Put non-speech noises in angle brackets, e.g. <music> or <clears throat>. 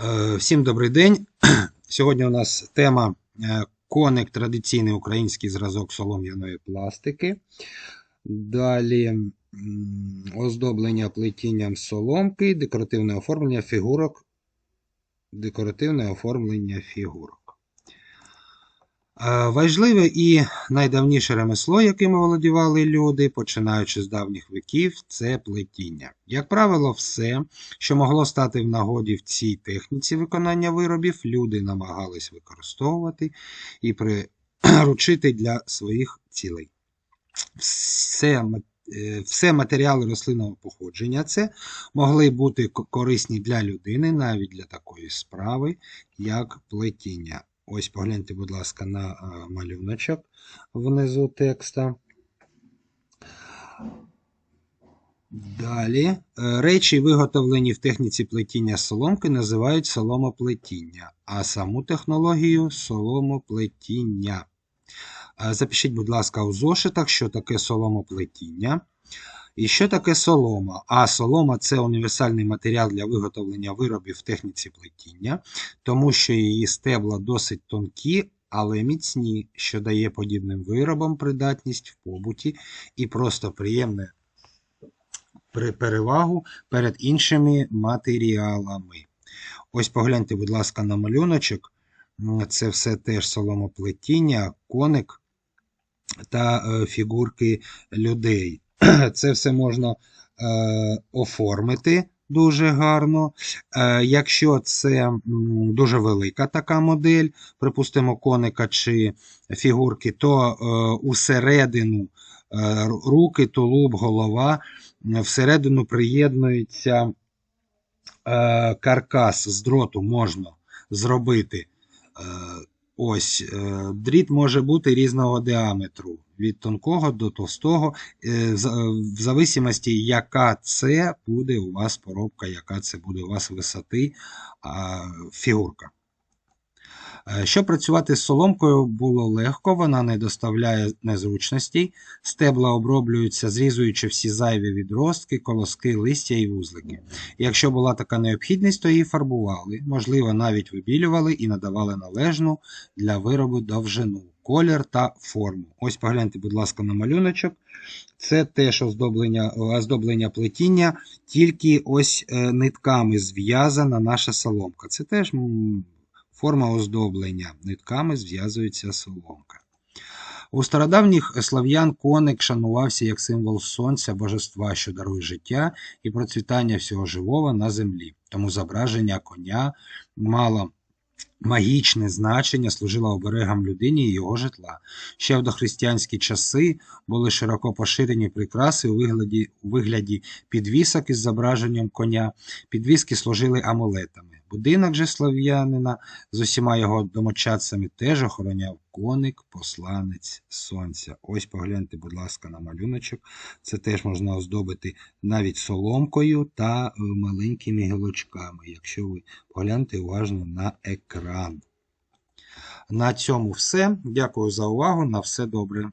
Е, Всім добрий день. <clears throat> Сьогодні у нас тема е, коник традиційний український зразок солом'яної пластики. Далі оздоблення плетінням соломки, декоративне оформлення фігурок. Декоративне оформлення фігурок. Е, Важливе і найдавніше ремесло, яким володівали люди, починаючи з давніх віків, це плетіння. Як правило, все, що могло стати в нагоді в цій техніці виконання виробів, люди намагались використовувати і приручити для своїх цілей. Все, е, все матеріали рослинного походження це могли бути корисні для людини навіть для такої справи, як плетіння. Ось погляньте, будь ласка, на малюночок внизу текста. Далі. Е, Речі, виготовлені в техніці плетіння соломки, називають соломоплетіння, а саму технологію соломоплетіння. Е, Запишіть, будь ласка, у зошитах, що таке соломоплетіння. І що таке солома? А солома це універсальний матеріал для виготовлення виробів в техніці плетіння, тому що її стебла досить тонкі, але міцні, що дає подібним виробам придатність в побуті і просто приємне перевагу перед іншими матеріалами. Ось погляньте, будь ласка, на малюночок. Це все теж соломоплетіння, коник та е, фігурки людей. <clears throat> Це все можна е, оформити дуже гарно. Е, якщо це дуже велика така модель, припустимо, коника чи фігурки, то е, усередину е, руки, тулуб, голова, всередину приєднується е, каркас з дроту можна зробити. Ось е, дріт може бути різного діаметру, від тонкого до товстого, е, е, в зависимості, яка це буде у вас поробка, яка це буде у вас висоти фігурка. Е, Щоб працювати з соломкою було легко, вона не доставляє незручностей, стебла оброблюються, зрізуючи всі зайві відростки, колоски, листя і вузлики. Якщо була така необхідність, то її фарбували, можливо, навіть вибілювали і надавали належну для виробу довжину, колір та форму. Ось погляньте, будь ласка, на малюночок. Це теж оздоблення, оздоблення плетіння, тільки ось е, нитками зв'язана наша соломка. Це теж форма оздоблення. Нитками зв'язується соломка. У стародавніх слав'ян коник шанувався як символ сонця, божества, що дарує життя і процвітання всього живого на землі. Тому зображення коня мало магічне значення, служило оберегом людині і його житла. Ще в дохристиянські часи були широко поширені прикраси у вигляді, у вигляді підвісок із зображенням коня. Підвіски служили амулетами. Будинок же слав'янина з усіма його домочадцями теж охороняв коник, посланець сонця. Ось погляньте, будь ласка, на малюночок. Це теж можна оздобити навіть соломкою та е, маленькими гілочками, якщо ви погляньте уважно на екран. На цьому все. Дякую за увагу. На все добре.